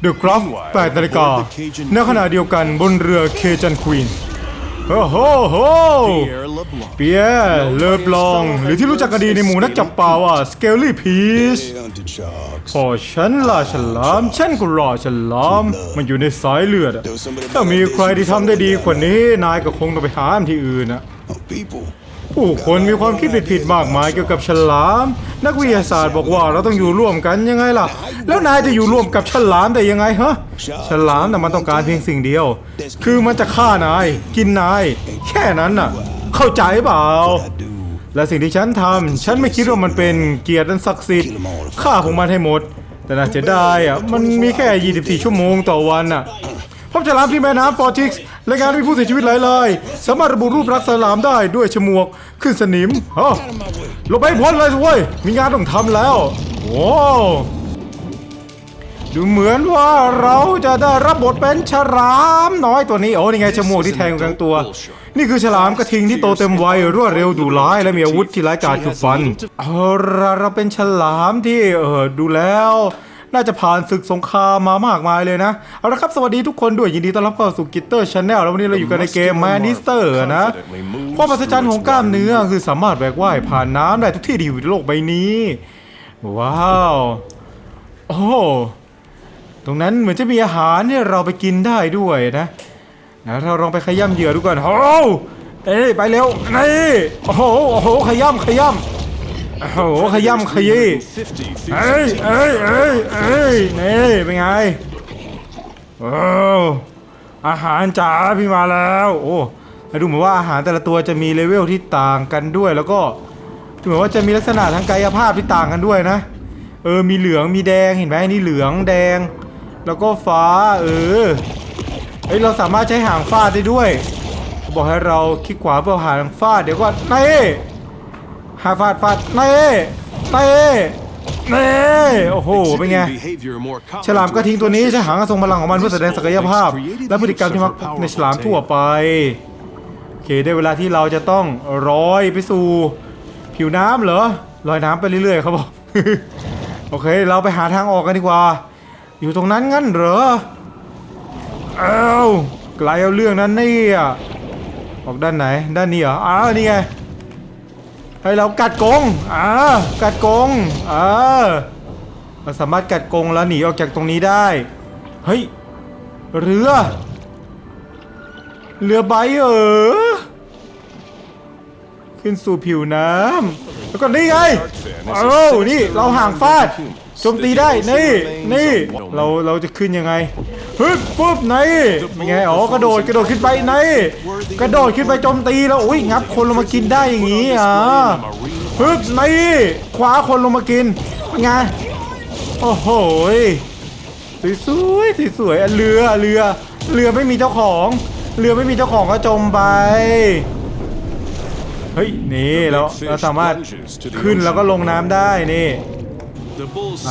เดอะกราฟ8นาฬิกาในขณะเดียวกันบนเรือเคจันควีนโอ้โหโห Pierre LeBlanc. เปียร์เลอบลอง หรือที่รู้จักกันดีในหมู่นักจับปลาว่าสเกลลี่พีช Hunted sharks. พอฉันล่าฉลาม ฉันก็รอฉลาม มันอยู่ในสายเลือดอะถ้ามีใครที่ทำได้ดีกว่านี้ นายก็คงต้องไปหาที่อื่นนะ Oh, people. ผู้คนมีความคิดผิดๆมากมายเกี่ยวกับฉลาม นักวิทยาศาสตร์บอกว่าเราต้องอยู่ร่วมกันยังไงล่ะ แล้วนายจะอยู่ร่วมกับฉลามได้ยังไงฮะฉลามน่ะมันต้องการเพียงสิ่งเดียว คือมันจะฆ่านาย กินนาย แค่นั้นน่ะ เข้าใจเปล่าและสิ่งที่ฉันทำฉันไม่คิดว่ามันเป็นเกียรติอันศักดิ์สิทธิ์ฆ่าพวกมันให้หมด แต่น่าจะได้อะมันมีแค่ 24 ชั่วโมงต่อวันน่ะพบฉลามที่แม่น้ำฟอร์ทิกส์ รายงานมีผู้เสียชีวิตหลายรายสามารถระบุรูปลักษณ์ฉลามได้ด้วยฉมวกขึ้นสนิมฮะลงไปพ้นเลยสิเว้ยมีงานต้องทำแล้วโอ้ดูเหมือนว่าเราจะได้รับบทเป็นฉลามน้อยตัวนี้ โอ้นี่ไงฉมวกที่แทงกลางตัว นี่คือฉลามกระทิงที่โตเต็มวัยรวดเร็วดุร้าย และมีอาวุธที่ร้ายกาจคือฟัน เอาละเราเป็นฉลามที่เออดูแล้ว น่าจะผ่านศึกสงครามมามากมายเลยนะ เอาละครับสวัสดีทุกคนด้วยยินดีต้อนรับเข้าสู่กิตเตอร์ชาแนลแล้ววันนี้เราอยู่กันในเกมแมนิสเตอร์นะความมหัศจรรย์ของกล้ามเนื้อคือสามารถแบกว่ายผ่านน้ำได้ทุกที่ที่อยู่ในโลกใบนี้ ว้าวโอ้ตรงนั้นเหมือนจะมีอาหารเนี่ยเราไปกินได้ด้วยนะนะเราลองไปขย้ำเหยื่อดูก่อนโอ้เอ้ยไปเร็วนี่โอ้โหโอ้โหขย้ำขย้ำ โอ้โหขย้ำขยี้เอ้ยเอ้ยเอ้ยเอ้ยนี่เป็นไงโอ้อาหารจ๋าพี่มาแล้ว โอ้แล้วดูเหมือนว่าอาหารแต่ละตัวจะมีเลเวลที่ต่างกันด้วย แล้วก็ดูเหมือนว่าจะมีลักษณะทางกายภาพที่ต่างกันด้วยนะ เออมีเหลืองมีแดงเห็นไหมนี่เหลืองแดง แล้วก็ฟ้า เออเฮ้ยเราสามารถใช้หางฟาดได้ด้วย บอกให้เราคลิกขวาเพื่อหางฟาดเดี๋ยวก่อนนี่ หาฟาดฟาดนี่นี่นี่โอ้โห เป็นไง Behavior more ฉลามกระทิงตัวนี้ใช้หางทรงพลังของมันเพื่อแสดงศักยภาพ และพฤติกรรมที่มักพบในฉลามทั่วไป โอเค ได้เวลาที่เราจะต้องร้อยไปสู่ ผิวน้ำเหรอ ลอยน้ำไปเรื่อยๆเขาบอกโอเค เราไปหาทางออกกันดีกว่า อยู่ตรงนั้นงั้นเหรอ เอ้าไกลเอาเรื่องนั้นนี่อะออกด้านไหน ด้านนี้เหรอ อ้าว นี่ไง ให้เรากัดกงอ่ากัดกงอ่าเราสามารถกัดกงแล้วหนีออกจากตรงนี้ได้ เฮ้ย เรือ เรือใบเออ ขึ้นสู่ผิวน้ำแล้วก็นี่ไงเอ้านี่ เราห่างฟาด โจมตีได้ นี่ นี่ เรา เราจะขึ้นยังไง ฮึบปุ๊บนี่เป็นไงอ๋อกระโดดกระโดดขึ้นไปนี่กระโดดขึ้นไปโจมตีแล้วอุ้ยงับคนลงมากินได้อย่างงี้อะฮึบนี่คว้าคนลงมากินเป็นไงโอ้โหยสวยๆสวยๆอะเรือเรือ เรือไม่มีเจ้าของ เรือไม่มีเจ้าของก็จมไปเฮ้ยนี่เราเราสามารถขึ้นแล้วก็ลงน้ำได้นี่ The bull's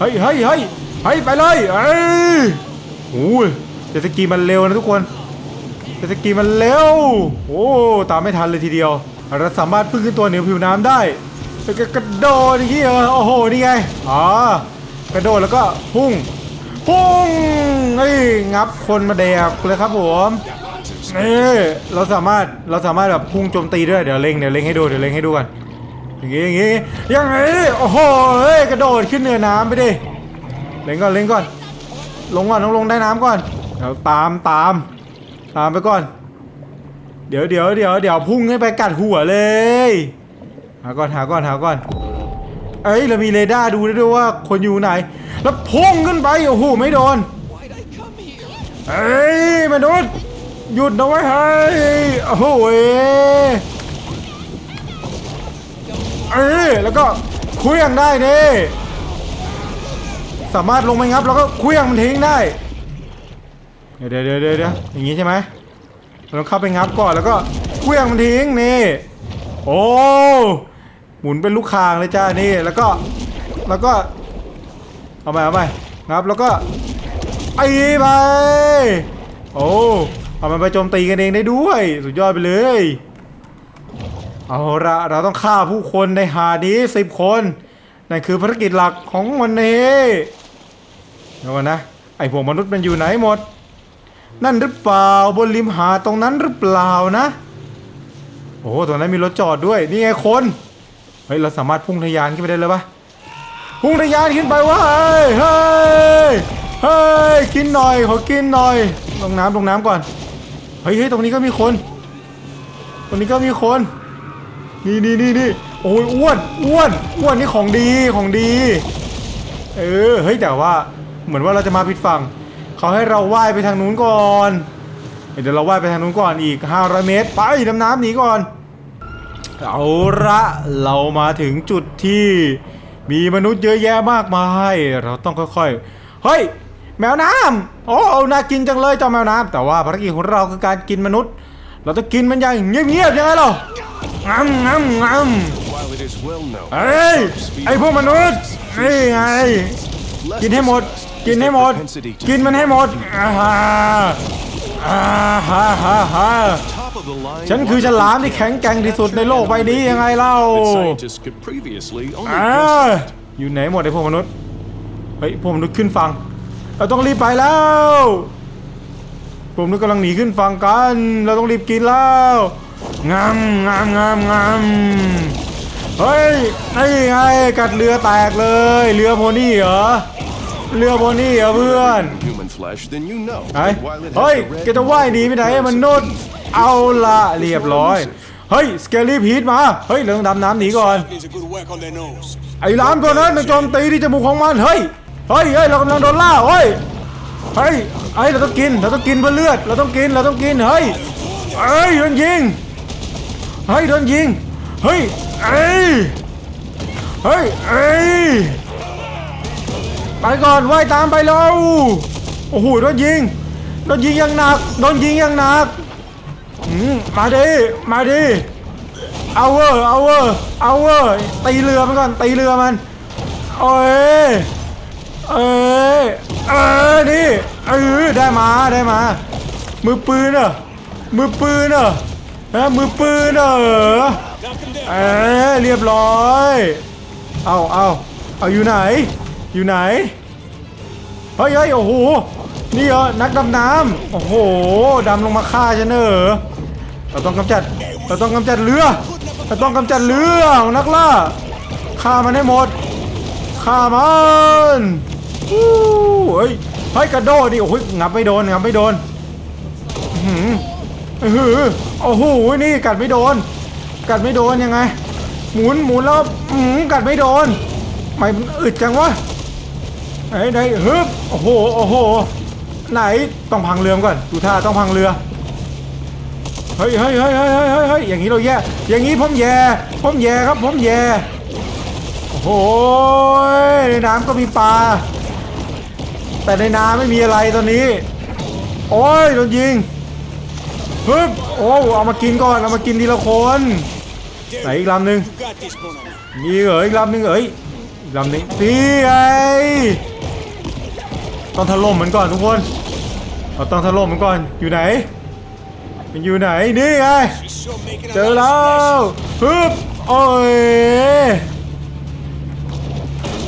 เฮ้ยเฮ้ยเฮ้ยเฮ้ยไปเลยเอ้ยโอ้ยเจสกีมันเร็วนะทุกคนเจสกีมันเร็ว โอ้ตามไม่ทันเลยทีเดียวเราสามารถพึ่งขึ้นตัวเหนือผิวน้ำได้แล้วก็กระโดดอย่างนี้เหรอโอ้โหนี่ไงอ๋อกระโดดแล้วก็พุ่งพุ่งเฮ้ยงับคนมาแดกเลยครับผมนี่เราสามารถเราสามารถแบบพุ่งโจมตีด้วยเดี๋ยวเล็งเดี๋ยวเล็งให้ดูเดี๋ยวเล็งให้ดูกัน อย่างงี้อย่างงี้ย่างงี้โอ้โหเฮ้ยกระโดดขึ้นเหนือน้ำไปดิเล็งก่อนเล็งก่อน ลงก่อนต้องลงได้น้ำก่อนเดี๋ยวตามตามตามไปก่อน เดี๋ยวเดี๋ยวเดี๋ยวเดี๋ยวพุ่งให้ไปกัดหัวเลยหาก่อนหาก่อนหาก่อนเอ้ยเรามีเรดาร์ดูได้ด้วยว่าคนอยู่ไหน แล้วพุ่งขึ้นไปโอ้โหไม่โดนเอ้ยมนุษย์หยุดนะไว้ยเฮ้โอ้โห เออแล้วก็เคลื่องได้นี่สามารถลงไปงับแล้วก็เคลื่องมันทิ้งได้ เดี๋ยวเดี๋ยวเดี๋ยวอย่างงี้ใช่ไหมเราเข้าไปงับก่อนแล้วก็เคลื่องมันทิ้งนี่โอ้หมุนเป็นลูกคางเลยจ้านี่แล้วก็แล้วก็เอาไปเอาไปงับแล้วก็ไอ้ไปโอ้เอามันไปโจมตีกันเองได้ด้วย สุดยอดไปเลย เอาละเราต้องฆ่าผู้คนในหาดนี้สิบคน นั่นคือภารกิจหลักของวันนี้เดี๋ยวก่อนนะ ไอพวกมนุษย์มันอยู่ไหนหมด นั่นหรือเปล่าบนริมหาตรงนั้นหรือเปล่านะ โอ้ตรงนั้นมีรถจอดด้วย นี่ไงคน เฮ้ย เราสามารถพุ่งทะยานขึ้นไปได้เลยปะพุ่งทะยานขึ้นไปวะเฮ้ยเฮ้ย เฮ้ย กินหน่อย ขอกินหน่อย ลงน้ำลงน้ำก่อน เฮ้ยเฮ้ยตรงนี้ก็มีคน ตรงนี้ก็มีคน นี่นี่นี่นี่โอ้ยอ้วนอ้วนอ้วนนี่ของดีของดี เออเฮ้ยแต่ว่าเหมือนว่าเราจะมาผิดฝั่งเขาให้เราว่ายไปทางนู้นก่อนเดี๋ยวเราว่ายไปทางนู้นก่อนอีก 500 เมตร ไปดำน้ำหนีก่อน เอาละเรามาถึงจุดที่มีมนุษย์เยอะแยะมากมาย เราต้องค่อยๆ เฮ้ย แมวน้ำโอ้เอาน่ากินจังเลยเจ้าแมวน้ำแต่ว่าภารกิจของเราคือการกินมนุษย์ เราต้องกินมันอย่างเงียบๆยังไงเรางำงำงำ While it is well known, เอ้ยไอพวกมนุษย์นี่ไง less กินให้หมด suspicious กิน is ให้ their หมด propensity to กินมันให้หมดอ่าฮะอ่าฮะฮะฮะ top of the line ฉันคือฉลามที่แข็งแกร่งที่สุดในโลกใบนี้ยังไงเล่า that scientists could previously only อ่า guess at. อยู่ไหนหมดไอพวกมนุษย์เฮ้ยพวกมนุษย์ขึ้นฝั่งเราต้องรีบไปแล้ว พวกมนุษย์กำลังหนีขึ้นฝั่งกัน เราต้องรีบกินแล้วงามงามงามงามเฮ้ยนี่ไงกัดเรือแตกเลย เรือโพนี่เหรอ เรือโพนี่เหรอเพื่อน Human flesh, then you know ไอ้ that while it เฮ้ย has the แก red จะว่ายหนีไปไหนมนุษย์เอาละเรียบร้อย เฮ้ยสเกลลี่พีทมา เฮ้ยเราต้องดำน้ำหนีก่อน Needs a good work on their nose. ไอ้ล้ามตัวนั้นมันโจมตีที่จมูกของมัน เฮ้ย เฮ้ยเฮ้ยเรากำลังโดนล่า เฮ้ย เฮ้ยเฮ้ย เราต้องกิน เราต้องกินเพื่อเลือด เราต้องกิน เราต้องกิน เฮ้ยเฮ้ย โดนยิง เฮ้ย โดนยิง เฮ้ยเอ้ย เฮ้ยเอ้ย ไปก่อนว่ายตามไปแล้ว โอ้โห โดนยิง โดนยิงอย่างหนัก โดนยิงอย่างหนักมมาดิ มาดิเอาเวอร์เอาเวอร์เอาเวอร์ตีเรือมันก่อน ตีเรือมัน โอ้ย เอ้ยเออนี่เออได้มาได้มา มือปืนเหรอมือปืนเหรอฮะมือปืนเหรอเอ้ยเรียบร้อย เอาเอาเอาอยู่ไหน อยู่ไหนเฮ้ยเฮ้ยโอ้โหนี่เหรอนักดำน้ำโอ้โหดำลงมาฆ่าฉันเหรอเราต้องกำจัดเราต้องกำจัดเรือเราต้องกำจัดเรือของนักล่าฆ่ามันให้หมด ฆ่ามันอู้เฮ้ยเฮ้ยกระโดดดิโอ้ยงับไม่โดนงับไม่โดนหืออื้อหือโอ้โหนี่กัดไม่โดน กัดไม่โดนยังไง หมุนหมุนแล้วอืมกัดไม่โดนไม่อึดจังวะไหนไหนฮึบโอ้โหโอ้โหไหนต้องพังเรือก่อนดูท่าต้องพังเรือเฮ้ยเฮ้ยเฮ้ยเฮ้ยเฮ้ยเฮ้ยเฮ้ยอย่างนี้เราแย่อย่างนี้ผมแย่ผมแย่ครับผมแย่ โอ้โหในน้ำก็มีปลา แต่ในน้ำไม่มีอะไรตอนนี้ โอ้ยโดนยิงฮึบโอ้เอามากินก่อน เอามากินทีละคนไหนอีกลำหนึ่งมีเหรออีกลำหนึ่งเอ้ยอีกลำหนึ่งนี่ไงต้องถล่มมันก่อนทุกคนเราต้องถล่มมันก่อนอยู่ไหน มันอยู่ไหนนี่ไงเจอแล้วฮึบโอ้ย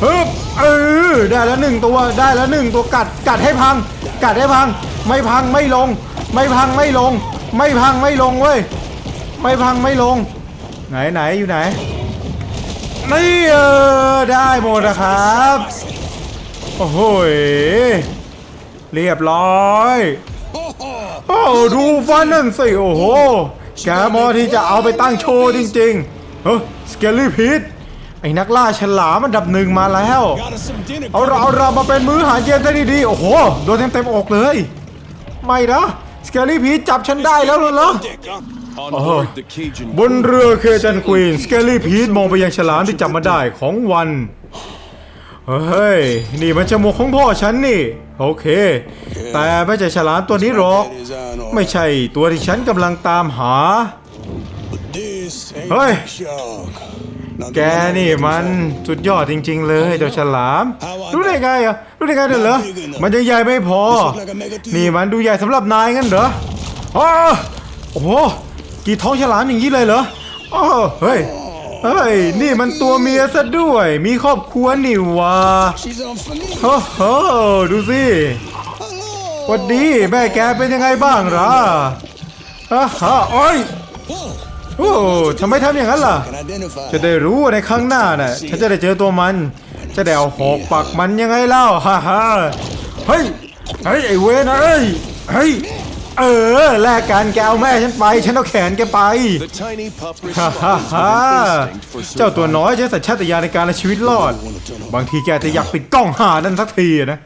ฮึบเออได้แล้วหนึ่งตัวได้แล้วหนึ่งตัวกัดกัดให้พัง กัดให้พัง ไม่พังไม่ลง ไม่พังไม่ลง ไม่พังไม่ลงเว้ยไม่พังไม่ลง ไหนไหนอยู่ไหนนี่เออได้หมดนะครับโอ้โหเรียบร้อยโอ้ดูฟันนั่นสิโอ้โหแกมอที่จะเอาไปตั้งโชว์จริงๆเฮ้ยสเกลลี่พีท ไอ้นักล่าฉลามอันดับหนึ่งมาแล้ว Got us some dinner. เอาเราเอาเรามาเป็นมื้ออาหารเย็นได้ดีๆ โอ้โห โดนเต็มเต็มๆอกเลย ไม่นะสเกลลี่พีทจับฉันได้แล้วเหรอ Dick, huh? On Oh. board the Cajun บนเรือเคจันควีนสเกลลี่พีทมองไปยังฉลามที่จับมาได้ของวัน เฮ้ย นี่มันจมูกของพ่อฉันนี่ โอเค แต่ไม่ใช่ฉลามตัวนี้หรอก That is on all ไม่ใช่ตัวที่ฉันกำลังตามหา This ain't Hey. No shark. Now แก get on นี่ over มัน control. สุดยอดจริง ๆ เลยเจ้าฉลาม รู้ได้ไงอะรู้ได้ไงเด้อเหรอมันยังใหญ่ไม่พอ นี่มันดูใหญ่สำหรับนายงั้นเหรออ้อโอ้โหกี่ท้องฉลามอย่างนี้เลยเหรออ้อเฮ้ยเฮ้ย นี่มันตัวเมียซะด้วย มีครอบครัวนี่หวะ She's on for me. โอ้โหดูสิ Hello. หวัดดีแม่แกเป็นยังไงบ้างล่ะอ่าฮะโอ้ย Whoa. โอ้ทำไมทำอย่างนั้นล่ะ Can identify. จะได้รู้ว่าในครั้งหน้าน่ะฉันจะได้เจอตัวมัน จะได้เอาหอกปักมันยังไงเล่าฮ่าฮ่าเฮ้ยเฮ้ยไอ้เวนเอ้ยเฮ้ยเออแลกกันแกเอาแม่ฉันไป ฉันเอาแขนแกไป The tiny pup ฮ่าฮ่า responds ฮ่า with an instinct for เจ้าตัว survival. น้อยใช้สัญชาตญาณในการเอาชีวิตรอด บางทีแกจะอยากปิดกล้องหานั่นสักทีอะนะ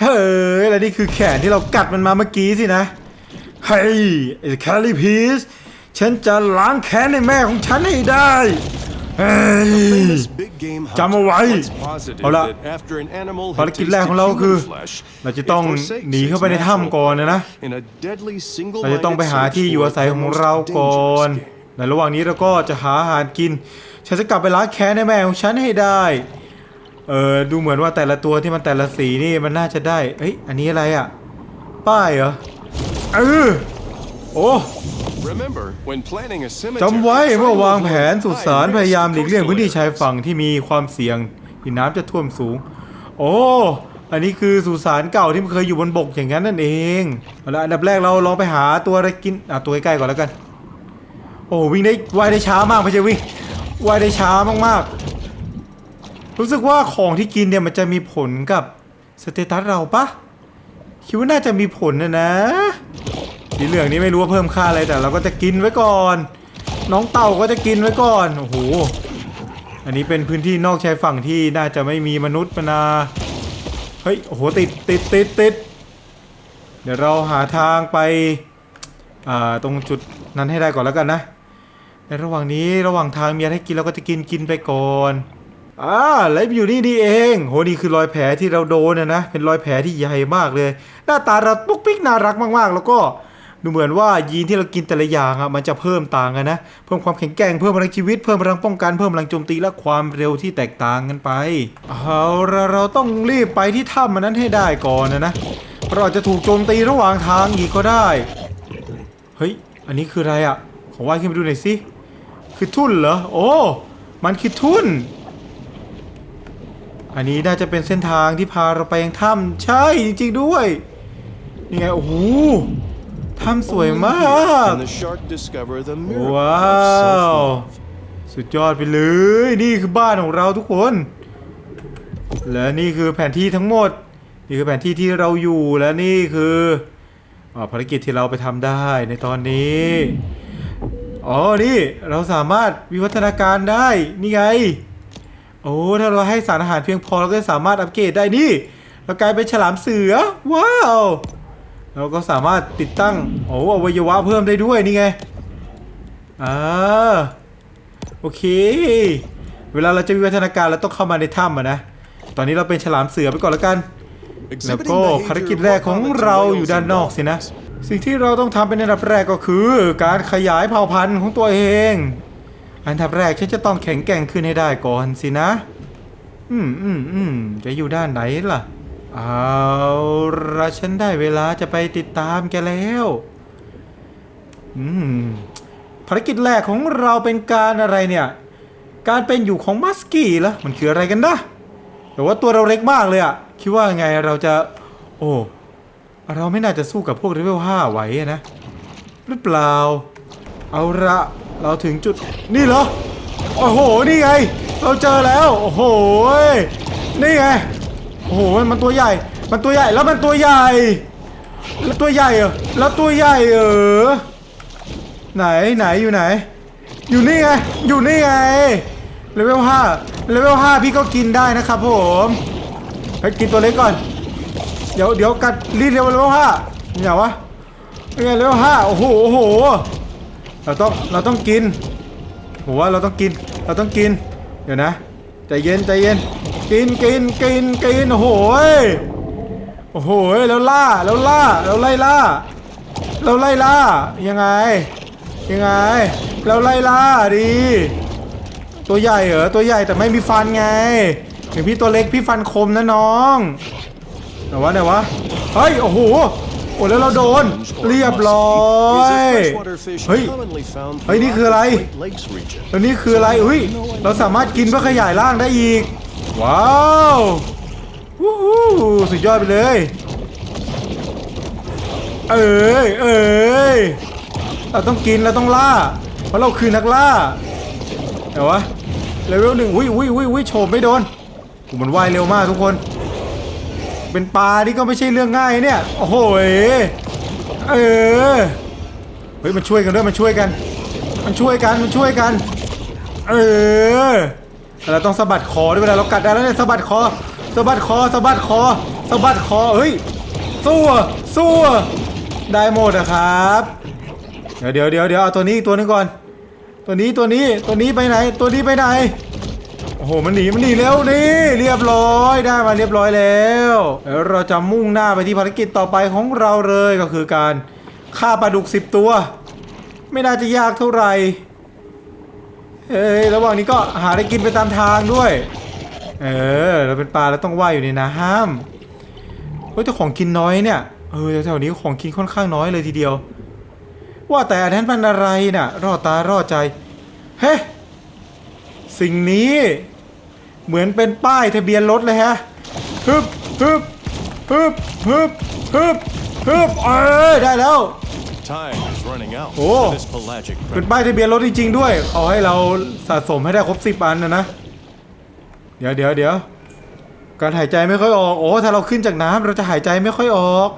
เฮ้ยแล้วนี่คือแขนที่เรากัดมันมาเมื่อกี้สินะเฮ้ยไอ้แคลรี่พีซ ฉันจะล้างแค้นในแม่ของฉันให้ได้เฮ้ย Famous big game hunter จำเอาไว้ once posited เอาละ that after an animal had ภารกิจแรกของเรา tasted คือ human flesh, เราจะต้อง it forsakes หนีเข้าไปใน its ถ้ำก่อนนะนะ natural in a deadly เราจะต้องไป single-minded หา search ที่อยู่อา for ศัย the ของ most เราก่อน dangerous game. ในระหว่างนี้เราก็จะหาอาหารกิน ฉันจะกลับไปล้างแค้นให้แม่ของฉันให้ได้ เออดูเหมือนว่าแต่ละตัวที่มันแต่ละสีนี่มันน่าจะได้ เอ้ย อันนี้อะไรอะ ป้ายเหรอ เออ โอ้ Remember, when planning a cemetery, จำไว้ try เมื่อ to วางแผน avoid สุสาน high พยายามหลีกเลี่ยง risk พื้นที่ coastal ชาย areas. ฝั่งที่มีความเสี่ยงที่น้ำจะท่วมสูง โอ้ อันนี้คือสุสานเก่าที่มันเคยอยู่บนบกอย่างนั้นนั่นเองเอาละอันดับแรกเราลองไปหาตัวอะไรกินอะตัวใกล้ๆก่อนแล้วกัน โอ้วิ่งได้ว่ายได้ช้ามากไม่ใช่วิ่งว่ายได้ช้ามากๆ รู้สึกว่าของที่กินเนี่ยมันจะมีผลกับสเตตัสเราปะคิดว่าน่าจะมีผลนะนะ สีเหลืองนี้ไม่รู้ว่าเพิ่มค่าอะไรแต่เราก็จะกินไว้ก่อน น้องเต่าก็จะกินไว้ก่อนโอ้โหอันนี้เป็นพื้นที่นอกชายฝั่งที่น่าจะไม่มีมนุษย์มานาเฮ้ยโอ้โหติดติดติดติดเดี๋ยวเราหาทางไปอ่าตรงจุดนั้นให้ได้ก่อนแล้วกันนะ ในระหว่างนี้ระหว่างทางมีอะไรให้กินเราก็จะกินกินไปก่อนอ่าแล้วอยู่นี่นี่เอง โหนี่คือรอยแผลที่เราโดนนะนะเป็นรอยแผลที่ใหญ่มากเลย หน้าตาเราปุ๊กปิ๊กน่ารักมากๆ แล้วก็ ดูเหมือนว่ายีนที่เรากินแต่ละอย่างอะมันจะเพิ่มต่างกันนะ เพิ่มความแข็งแกร่งเพิ่มพลังชีวิตเพิ่มพลังป้องกันเพิ่มพลังโจมตีและความเร็วที่แตกต่างกันไปเอาเราต้องรีบไปที่ถ้ำมันนั้นให้ได้ก่อนนะนะเพราะเราจจะถูกโจมตีระหว่างทางอีกก็ได้ เฮ้ย อันนี้คืออะไรอะขอว่ายขึ้นไปดูหน่อยสิ คือทุ่นเหรอ โอ้ มันคือทุ่น อันนี้น่าจะเป็นเส้นทางที่พาเราไปยังถ้ำใช่จริงๆด้วย นี่ไง โอ้โห ถ้ำสวยมาก And the shark discover the miracle ว้า of ว self-love. สุดยอดไปเลย นี่คือบ้านของเราทุกคน และนี่คือแผนที่ทั้งหมด นี่คือแผนที่ที่เราอยู่และนี่คืออาภารกิจที่เราไปทำได้ในตอนนี้ อ๋อ นี่เราสามารถวิวัฒนาการได้ นี่ไง โอ้ ถ้าเราให้สารอาหารเพียงพอเราก็จะสามารถอัปเกรดได้นี่ เรากลายเป็นฉลามเสือ ว้าว เราก็สามารถติดตั้งโอ้อวัยวะเพิ่มได้ด้วยนี่ไงอ่าโอเค เวลาเราจะวิวัฒนาการเราต้องเข้ามาในถ้ำอะนะ ตอนนี้เราเป็นฉลามเสือไปก่อนแล้วกัน แล้ว Exhibiting ก็ behavior ภารกิจแรกของ more common to เรา whales อยู่ด้าน and นอกสินะ dolphins. สิ่งที่เราต้องทำเป็นอันดับแรกก็คือ การขยายเผ่าพันธุ์ของตัวเอง อันดับแรกฉันจะต้องแข็งแกร่งขึ้นให้ได้ก่อนสินะ อืมอืมอืมจะอยู่ด้านไหนล่ะ เอาละฉันได้เวลาจะไปติดตามแกแล้วอืมภารกิจแรกของเราเป็นการอะไรเนี่ย การเป็นอยู่ของมัสกี้เหรอมันคืออะไรกันนะแต่ว่าตัวเราเล็กมากเลยอะคิดว่าไงเราจะ โอ้เราไม่น่าจะสู้กับพวกเลเวล5ไหวนะหรือเปล่า เอาละเราถึงจุดนี่เหรอโอ้โหนี่ไง เราเจอแล้ว โอ้โหนี่ไง โอ้โหมันตัวใหญ่ มันตัวใหญ่แล้วมันตัวใหญ่ แล้วตัวใหญ่เหรอแล้วตัวใหญ่เหรอไหนไหนอยู่ไหน อยู่นี่ไงอยู่นี่ไงเลเวลห้าเลเวลห้าพี่ก็กินได้นะครับผมไปกินตัวเล็กก่อน เดี๋ยวเดี๋ยวกัดรีดเลเวลห้านี่ไงวะนี่ไงเลเวลห้าโอ้โหโอ้โหเราต้องเราต้องกินผมว่าเราต้องกินเราต้องกิน เดี๋ยวนะใจเย็นใจเย็น กินกินกินกินโอ้โหยโอ้โหยแล้วล่าแล้วล่าแล้วไล่ล่าเราไล่ล่ายังไง ยังไง เราไล่ล่าดี ตัวใหญ่เหรอตัวใหญ่แต่ไม่มีฟันไงถึงพี่ตัวเล็กพี่ฟันคมนะน้องไหนวะไหนวะเฮ้ยโอ้โหโอ้แล้วเราโดนเรียบร้อยเฮ้ยเฮ้ยนี่คืออะไรแล้วนี่คืออะไรอุ้ยเราสามารถกินเพื่อขยายร่างได้อีก ว้าววู้ฮู้สุดยอดไปเลย เอ้ยเอ้ยเราต้องกินเราต้องล่า เพราะเราคือนักล่าเดี๋ยวะเลเวลหนึ่งอุ้ยอุ้ยอุ้ยอุ้ยโฉบไม่โดนโอ้มันว่ายเร็วมากทุกคน เป็นปลานี่ก็ไม่ใช่เรื่องง่ายเนี่ย โอ้โหเออเฮ้ยมันช่วยกันด้วยมันช่วยกัน มันช่วยกันมันช่วยกัน เออ เราต้องสะบัดคอด้วยเวลาเรากัดได้แล้วเนี่ยสะบัดคอสะบัดคอสะบัดคอสะบัดคอเฮ้ยสู้อะสู้อะได้หมดนะครับ เดี๋ยวเดี๋ยวเดี๋ยวเดี๋ยวเอาตัวนี้อีกตัวนึงก่อน ตัวนี้ตัวนี้ตัวนี้ไปไหน ตัวนี้ไปไหนโอ้โหมันหนีมันหนีแล้วนี่เรียบร้อยได้มาเรียบร้อยแล้วแล้วเราจะมุ่งหน้าไปที่ภารกิจต่อไปของเราเลยก็คือการฆ่าปลาดุกสิบตัว ไม่น่าจะยากเท่าไหร่ เอ้ยระหว่างนี้ก็หาอะไรกินไปตามทางด้วย เออเราเป็นปลาแล้วต้องว่ายอยู่ในน้ำเฮ้ยแต่ของกินน้อยเนี่ยเออแถวๆนี้ของกินค่อนข้างน้อยเลยทีเดียว ว่าแต่อันนั้นมันอะไรน่ะ รอดตารอดใจเฮ้สิ่งนี้เหมือนเป็นป้ายทะเบียนรถเลยฮะฮึบฮึบฮึบฮึบฮึบฮึบเออได้แล้ว Time is running out Oh. for this pelagic เป็น predator. ป้ายทะเบียนรถจริงๆด้วยเอาให้เราสะสมให้ได้ครบสิบอันนะนะ เดี๋ยวเดี๋ยวเดี๋ยวการหายใจไม่ค่อยออก โอ้ ถ้าเราขึ้นจากน้ำเราจะหายใจไม่ค่อยออก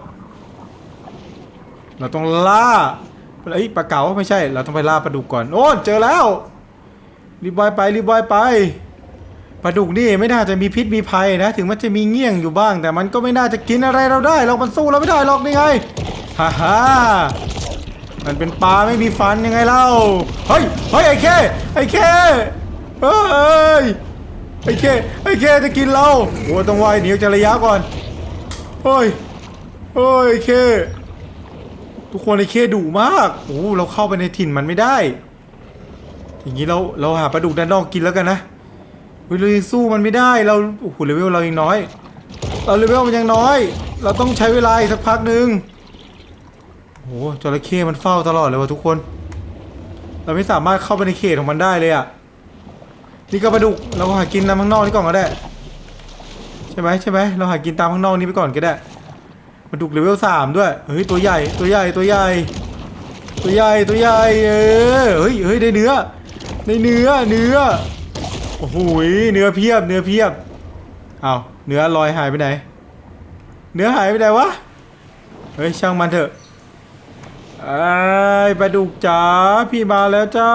เราต้องล่าเอ้ยปลาเก๋าไม่ใช่ เราต้องไปล่าปลาดุกก่อน โอ้ เจอแล้ว รีบว่ายไปรีบว่ายไปปลาดุกนี่ไม่น่าจะมีพิษมีภัยนะ ถึงมันจะมีเงี้ยงอยู่บ้าง แต่มันก็ไม่น่าจะกินอะไรเราได้หรอกมันสู้เราไม่ได้หรอกนี่ไง ฮ่าฮ่ามันเป็นปลาไม่มีฟันยังไงเล่า เฮ้ย เฮ้ยไอ้เคไอ้เคเฮ้ย ไอ้เคไอ้เคจะกินเราโอ้ต้องว่ายหนีออกจากระยะก่อน เฮ้ย เฮ้ยไอ้เคทุกคนไอ้เคดุมาก โอ้เราเข้าไปในถิ่นมันไม่ได้ อย่างนี้เราเราหาปลาดุกด้านนอกกินแล้วกันนะเฮ้ยเรายังสู้มันไม่ได้ เราโอ้โหเลเวลเรายังน้อย เราเลเวลมันยังน้อย เราต้องใช้เวลาอีกสักพักหนึ่ง โอ้โหจระเข้มันเฝ้าตลอดเลยว่ะทุกคน เราไม่สามารถเข้าไปในเขตของมันได้เลยอะ่ะ นี่ก็ปลาดุก เราหากินตามข้างนอกนี่ก่อนก็ได้ ใช่ไหมใช่ไหมเราหากินตามข้างนอกนี้ไปก่อนก็ได้ปลาดุกเลเวลสามด้วย เฮ้ยตัวใหญ่ตัวใหญ่ตัวใหญ่ ตัวใหญ่ตัวใหญ่เออเฮ้ยเฮ้ยได้เนื้อได้เนื้อเนื้อ โอ้โหเนื้อเพียบเนื้อเพียบ เอาเนื้อลอยหายไปไหน เนื้อหายไปไหนวะ เฮ้ยช่างมันเถอะ ไอ้ปลาดุกจ๋าพี่มาแล้วจ้า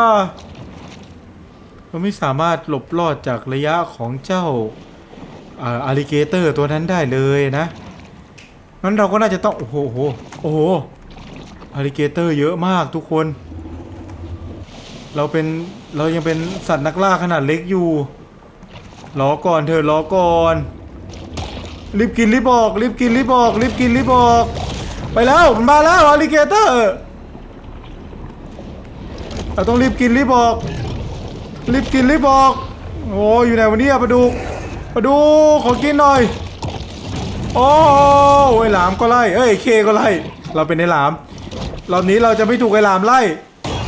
เราไม่สามารถหลบรอดจากระยะของเจ้าอาลิเกเตอร์ตัวนั้นได้เลยนะงั้นเราก็น่าจะต้อง โอ้โหโอ้โหอาลิเกเตอร์เยอะมากทุกคน เราเป็นเรายังเป็นสัตว์นักล่าขนาดเล็กอยู่รอก่อนเธอะรอก่อนรีบกินรีบออกรีบกินรีบออกรีบกินรีบออก ไปแล้วมันมาแล้วอลิเกเตอร์เราต้องรีบกินรีบออก รีบกินรีบออก โอ้อยู่ไหนวันนี้อะปลาดุกปลาดุกขอกินหน่อยโอ้ไอ้หลามก็ไล่เอ้ยเคก็ไล่เราเป็นไอ้หลามรอบนี้เราจะไม่ถูกไอ้หลามไล่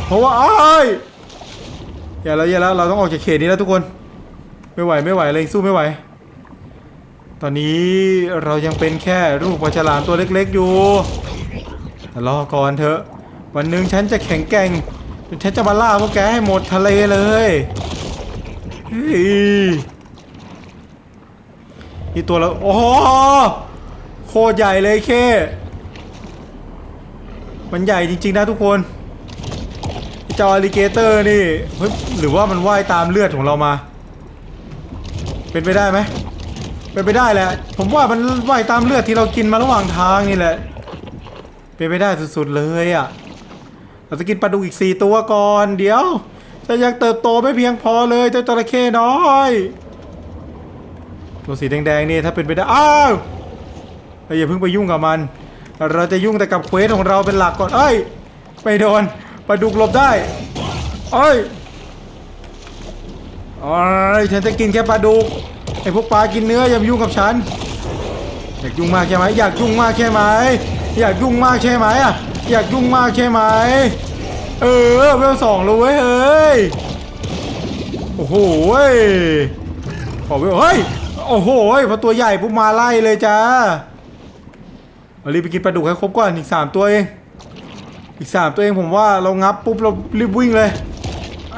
เพราะว่าอ้ายอย่าแล้วอย่าแล้วเราต้องออกจากเขตนี้แล้วทุกคน ไม่ไหวไม่ไหวเลยสู้ไม่ไหว ตอนนี้เรายังเป็นแค่ลูกปลาฉลามตัวเล็กๆอยู่แต่รอก่อนเถอะ วันหนึ่งฉันจะแข็งแกร่งฉันจะมาล่าพวกแกให้หมดทะเลเลยเฮ้ยนี่ตัวเราโอ้โหโคตรใหญ่เลยเค มันใหญ่จริง ๆ นะทุกคนไอ้เจ้าอลิเกเตอร์นี่เฮ้ยหรือว่ามันว่ายตามเลือดของเรามา เป็นไปได้ไหม เป็นไปได้แหละ ผมว่ามันว่ายตามเลือดที่เรากินมาระหว่างทางนี่แหละ เป็นไปได้สุดๆเลยอะ เราจะกินปลาดุกอีกสี่ตัวก่อน เดี๋ยว จะยังเติบโตไม่เพียงพอเลยเจ้าจระเข้น้อย ตัวสีแดงๆนี่ถ้าเป็นไปได้ อ้าวเราอย่าเพิ่งไปยุ่งกับมัน เราจะยุ่งแต่กับเควสของเราเป็นหลักก่อน เอ้ยไม่โดนปลาดุกหลบได้ เอ้ยโอ้ยฉันจะกินแค่ปลาดุก ไอพวกปลากินเนื้ออย่ามายุ่งกับฉัน อยากยุ่งมากใช่ไหมอยากยุ่งมากใช่ไหมอยากยุ่งมากใช่ไหมอะอยากยุ่งมากใช่ไหมเออเวลสองเลยเว้ยเฮ้ยโอ้โหเว้ยขอเวลเฮ้ยโอ้โหยพอตัวใหญ่ปุ๊บมาไล่เลยจ้าเอารีบไปกินปลาดุกให้ครบก่อนอีกสามตัวเองอีกสามตัวเองผมว่าเรางับปุ๊บเรารีบวิ่งเลย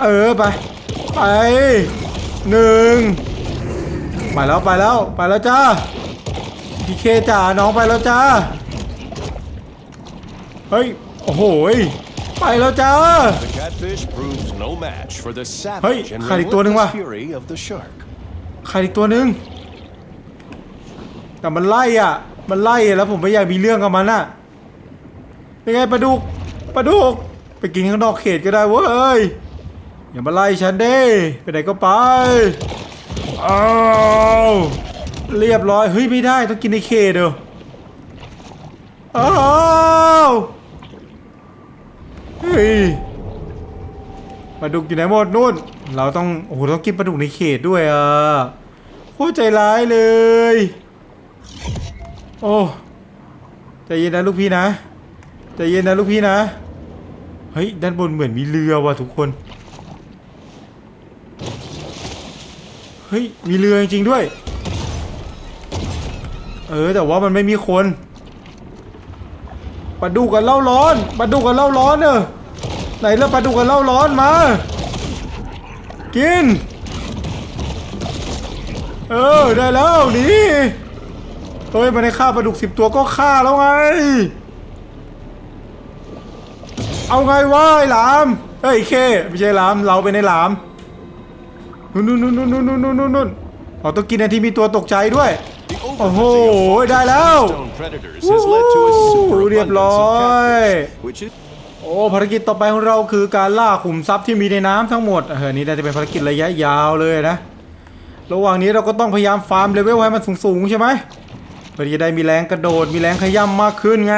เออไปไปหนึ่ง ไปแล้วไปแล้วไปแล้วจ้าพีเคจ๋าน้องไปแล้วจ้าเฮ้ยโอ้โหยไปแล้วจ้า The catfish proves no match for the Hey, savage and ขาดอีกตัวหนึ่งว่ะ relentless fury of the shark. ใครอีกตัวหนึ่งแต่มันไล่อะ มันไล่อะแล้วผมไม่อยากมีเรื่องกับมันอะเป็นไงปลาดุกปลาดุกไปกินข้างนอกเขตก็ได้เว้ยอย่ามาไล่ฉันเด้ไปไหนก็ไป อ้าวเรียบร้อย เฮ้ย ไม่ได้ต้องกินในเขตเด้ออ้าวเฮ้ยปลาดุกอยู่ไหนหมดนู่น เราต้อง โอ้โหต้องกินปลาดุกในเขตด้วยอะโคตรใจร้ายเลย โอ้ใจเย็นนะลูกพี่นะใจเย็นนะลูกพี่นะ เฮ้ย ด้านบนเหมือนมีเรือว่ะทุกคน ฮ้ย มีเรือจริงๆด้วย เออ แต่ว่ามันไม่มีคนปลาดุกกับเหล้าร้อนปลาดุกกับเหล้าร้อนเนอไหนแล้วปลาดุกกับเหล้าร้อนมา กิน เออ ได้แล้วนี่เฮ้ย มันได้ฆ่าปลาดุกสิบตัวก็ฆ่าแล้วไง เอาไงวะไอ้หลาม เฮ้ยเค ไม่ใช่หลาม เราเป็นไอ้หลาม นู่นนู่นนู่นนู่นนู่นอต้องกินนาที่มีตัวตกใจด้วย โอ้โห ได้แล้วเรียบร้อย โอ้ภารกิจต่อไปของเราคือการล่าขุมทรัพย์ที่มีในน้ำทั้งหมดเออนี่น่าจะเป็นภารกิจระยะยาวเลยนะ ระหว่างนี้เราก็ต้องพยายามฟาร์มเลเวลให้มันสูงๆใช่ไหมเพื่อจะได้มีแรงกระโดดมีแรงขย่ำมากขึ้นไง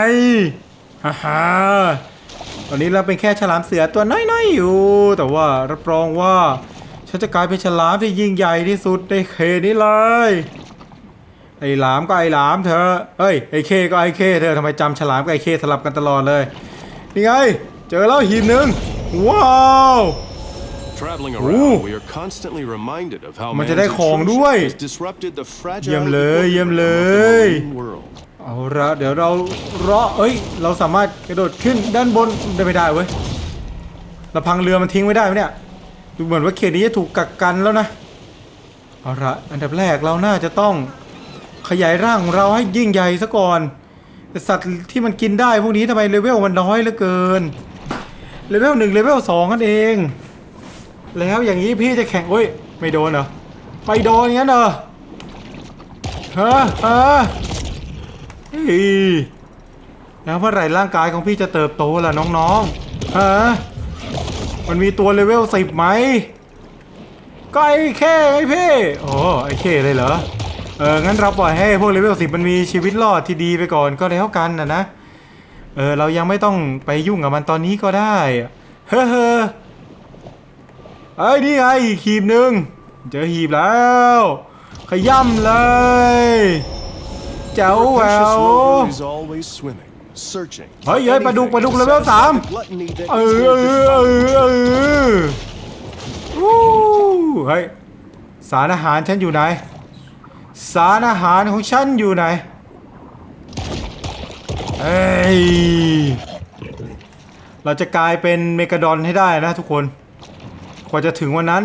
ฮ่าฮ่าตอนนี้เราเป็นแค่ฉลามเสือตัวน้อยๆอยู่ แต่ว่ารับรองว่า ฉันจะกลายเป็นฉลามที่ยิ่งใหญ่ที่สุดในเขตนี้เลย ไอ้หลามก็ไอ้หลามเธอเอ้ยไอ้เคก็ไอ้เคเธอทำไมจำฉลามกับไอ้เคสลับกันตลอดเลย นี่ไง เจอแล้วหีบหนึ่งว้าว traveling Ooh. around. We are constantly reminded of how มัน man's จะได้ของด้วย intrusion has disrupted the fragile เยี่ยมเลย equilibrium เยี่ยมเล of ย the marine world. เอาละเดี๋ยวเราเลาะเอ้ย เราสามารถกระโดดขึ้นด้านบนได้ไม่ได้เว้ยเราพังเรือมันทิ้งไว้ได้ไหมเนี่ย ดูเหมือนว่าเขตนี้จะถูกกักกันแล้วนะเอาละอันดับแรกเราน่าจะต้องขยายร่างของเราให้ยิ่งใหญ่ซะก่อนแต่สัตว์ที่มันกินได้พวกนี้ทำไมเลเวลมันน้อยเหลือเกินเลเวลหนึ่งเลเวลสองนั่นเอง แล้วอย่างนี้พี่จะแข่งโอ้ยไม่โดนเหรอไม่โดนงั้นเหรอฮะฮะเฮ้ยแล้วเมื่อไหร่ร่างกายของพี่จะเติบโตล่ะน้องๆฮะ มันมีตัวเลเวลสิบไหม ก็ไอ้แค่ไอ้เพ่โอ้ไอ้แค่เลยเหรอ เออ งั้นเราปล่อยให้พวกเลเวลสิบมันมีชีวิตรอดที่ดีไปก่อนก็แล้วกันนะนะ เออ เรายังไม่ต้องไปยุ่งกับมันตอนนี้ก็ได้ เฮ้อเฮ้อไอ้ยนี่ไงอีกหีบหนึ่งเจอหีบแล้ว ขย่ำเลย เจ้าแหวว rover is always swimming, searching. for เฮ้ยเฮ้ยปลาดุก anything ปลาดุก to เลเวล satisfy สาม the gluttony that เอ is อเอ here อ to เอ find. อเออวู้เฮ้ยสารอาหารฉันอยู่ไหน สารอาหารของฉันอยู่ไหนเอ้ยเราจะกลายเป็นเมกาดอนให้ได้นะทุกคนกว่าจะถึงวันนั้น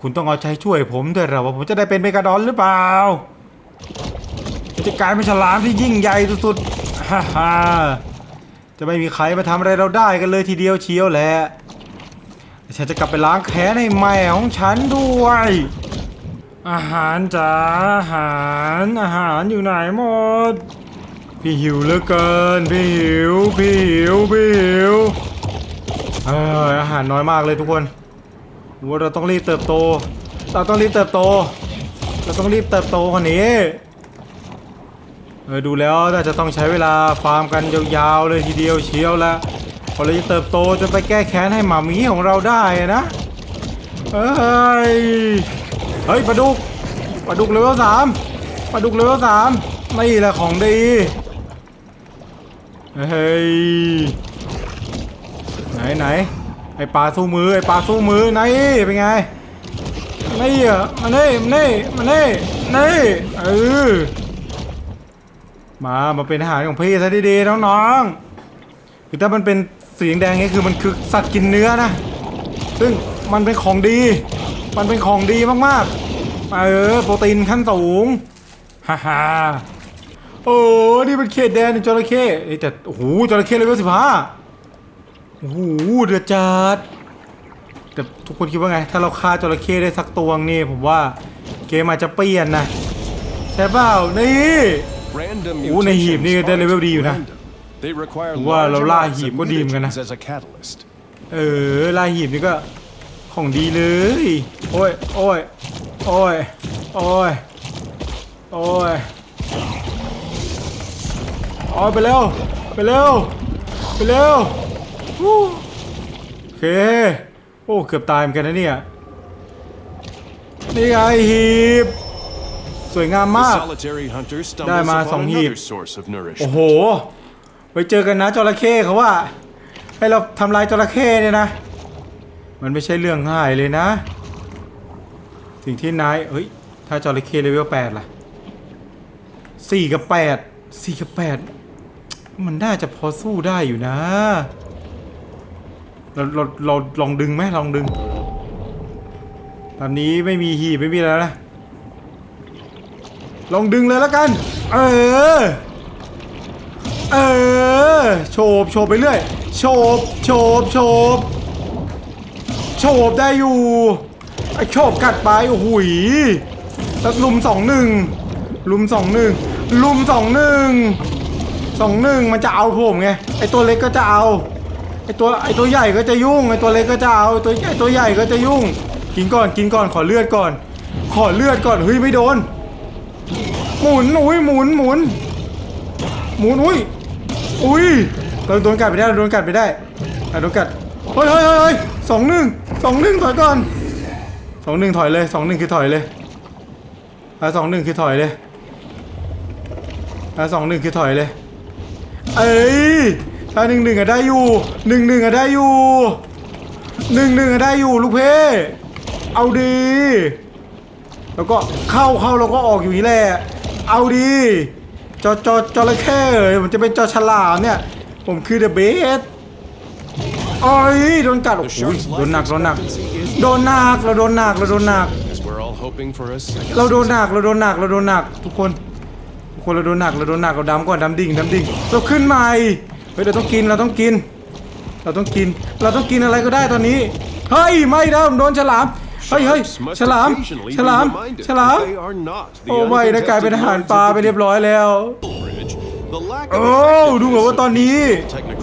คุณต้องเอาใจช่วยผมด้วยเหรอว่าผมจะได้เป็นเมกาดอนหรือเปล่าผมจะกลายเป็นฉลามที่ยิ่งใหญ่สุดๆ ฮ่าฮ่าจะไม่มีใครมาทำอะไรเราได้กันเลยทีเดียวเชียวแหละฉันจะกลับไปล้างแค้นให้แม่ของฉันด้วย อาหารจ้าอาหารอาหารอยู่ไหนหมด พี่หิวเหลือเกิน พี่หิว พี่หิว พี่หิวเอออาหารน้อยมากเลยทุกคนว่าเราต้องรีบเติบโต เราต้องรีบเติบโต เราต้องรีบเติบโตคนนี้ เออดูแล้วน่าจะต้องใช้เวลาฟาร์มกันยาวๆเลยทีเดียวเชียวละพอเราจะเติบโตจนไปแก้แค้นให้หมามีของเราได้นะเอ้ยเฮ้ยปลาดุกปลาดุกเลเวลสามปลาดุกเลเวลสามนี่แหละของดีเฮ้ยไหนไหนไอปลาสู้มือไอปลาสู้มือไหนเป็นไงนี่อะมานี่มานี่มานี่นี่เออ มามาเป็นอาหารของพี่ซะดีๆน้องๆคือถ้ามันเป็นสีแดงนี่คือมันคือสัตว์กินเนื้อนะ ซึ่งมันเป็นของดี มันเป็นของดีมากๆเออโปรตีนขั้นสูงฮ่าฮ่าโอ้นี่เป็นเขตแดนในจระเข้เอ้แต่โอ้โหจระเข้เลเวลสิบห้าโอ้โหเดือดจัดแต่ทุกคนคิดว่าไง ถ้าเราฆ่าจระเข้ได้สักตัวนี่ผมว่าเกมอาจจะเปลี่ยนนะใช่เปล่านี่ โอ้ในหีบนี่ mutations ได้เลเวล aren't ดีอยู่นะ random. They require ผมว่า large เราล่า amounts หีบ of ก็ดีเหมือนกันนะ mutagens as a catalyst. เออลายหีบนี่ก็ของดีเลยโอ้ยโอ้ยโอ้ยโอ้ยโอ้ยโอ้ยไปเร็วไปเร็วไปเร็ววู้โอเคโอ้เกือบตายเหมือนกันนะเนี่ยนี่ไงหีบ สวยงาม The มาก solitary hunter ได้ stumbles มาสอง upon หีบ another source of โอ้ nourishment. โห ไปเจอกันนะจระเข้เขาว่า ให้เราทำลายจระเข้เนี่ยนะ มันไม่ใช่เรื่องง่ายเลยนะ สิ่งที่นายเฮ้ย ถ้าจระเข้เลเวลแปดล่ะสี่กับแปดสี่กับแปดมันน่าจะพอสู้ได้อยู่นะ เราเราเราลองดึงไหมลองดึง ตอนนี้ไม่มีหีบไม่มีแล้วนะ ลองดึงเลยแล้วกัน เออ เออ โฉบโฉบไปเรื่อย โฉบโฉบโฉบโฉบได้อยู่ไอโฉบกัดไปโอ้โหยแล้วลุมสองหนึ่งลุมสองหนึ่งลุมสองหนึ่งสองหนึ่งมันจะเอาผมไง ไอตัวเล็กก็จะเอา ไอตัวไอตัวใหญ่ก็จะยุ่ง ไอตัวเล็กก็จะเอา ตัวไอตัวใหญ่ก็จะยุ่ง กินก่อน กินก่อน ขอเลือดก่อน ขอเลือดก่อน เฮ้ยไม่โดน หมุนอุ้ยหมุนหมุนหมุนอุ้ยอุ้ยเราโดนกัดไปได้เราโดนกัดไปได้อะโดนกัดเฮ้ยเฮ้ยเฮ้ยเฮ้ยสองหนึ่งสองหนึ่งถอยก่อนสองหนึ่งถอยเลยสองหนึ่งคือถอยเลยอะสองหนึ่งคือถอยเลยอะสองหนึ่งคือถอยเลยเอ้ยถ้าหนึ่งหนึ่งอะได้อยู่หนึ่งหนึ่งอะได้อยู่หนึ่งหนึ่งอะได้อยู่ลูกเพ่เอาดี แล้วก็เข้าเข้าแล้วก็ออกอยู่นี่แหละ เอาดีจอจอจระเข้เอ้ยผมจะเป็นจอฉลามเนี่ย ผมคือเดอะเบสโอ้ยโดนกัดโอ้โหโดนหนักโดนหนักโดนหนักเราโดนหนักเราโดนหนักเราโดนหนักเราโดนหนักเราโดนหนักทุกคนทุกคนเราโดนหนักเราโดนหนักเราดำก่อนดำดิ่งดำดิ่งเราขึ้นใหม่เฮ้ยเราต้องกินเราต้องกิน เราต้องกิน เราต้องกินอะไรก็ได้ตอนนี้เฮ้ยไม่นะผมโดนฉลาม เฮ้ยเฮ้ย Sharks must ฉลาม occasionally ฉลาม be reminded ฉลาม that they are not the โอ้ไม่นะกลายเป็นอาหารปลาไปเรียบร้อยแล้ว Bridge. The lack of โอ้ดูเหมือนว่าตอนนี้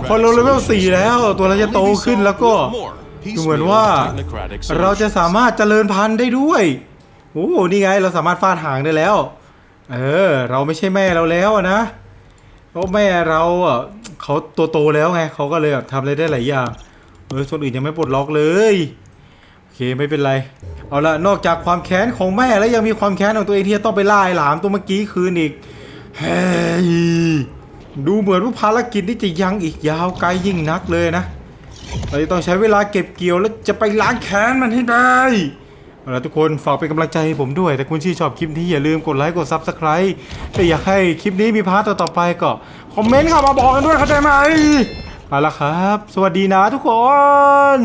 พอเราเลเวลสี่แล้ว ตัวเราจะโตขึ้นแล้วก็ดูเหมือนว่า เราจะสามารถเจริญพันธุ์ได้ด้วย โอ้นี่ไงเราสามารถฟาดหางได้แล้ว เออ เราไม่ใช่แม่เราแล้วอะนะเพราะแม่เราอะเขาตัวโตแล้วไงเขาก็เลยแบบทำอะไรได้หลายอย่างเออส่วนอื่นยังไม่ปลดล็อกเลยโอ เคไม่เป็นไร เอาละนอกจากความแค้นของแม่แล้วยังมีความแค้นของตัวเองที่จะต้องไปล่าไอ้หลามตัวเมื่อกี้คืนอีกเฮ้ยดูเหมือนว่าภารกิจนี้จะยังอีกยาวไกลยิ่งนักเลยนะเราจะต้องใช้เวลาเก็บเกี่ยวแล้วจะไปล้างแค้นมันให้ได้เอาละทุกคนฝากเป็นกำลังใจให้ผมด้วย แต่คุณที่ชอบคลิปนี้อย่าลืมกดไลค์กด Subscribe ถ้าอยากให้คลิปนี้มีพาร์ทต่อไปก็คอมเมนต์เข้ามาบอกกันด้วยเข้าใจไหมเอาละครับ สวัสดีนะทุกคน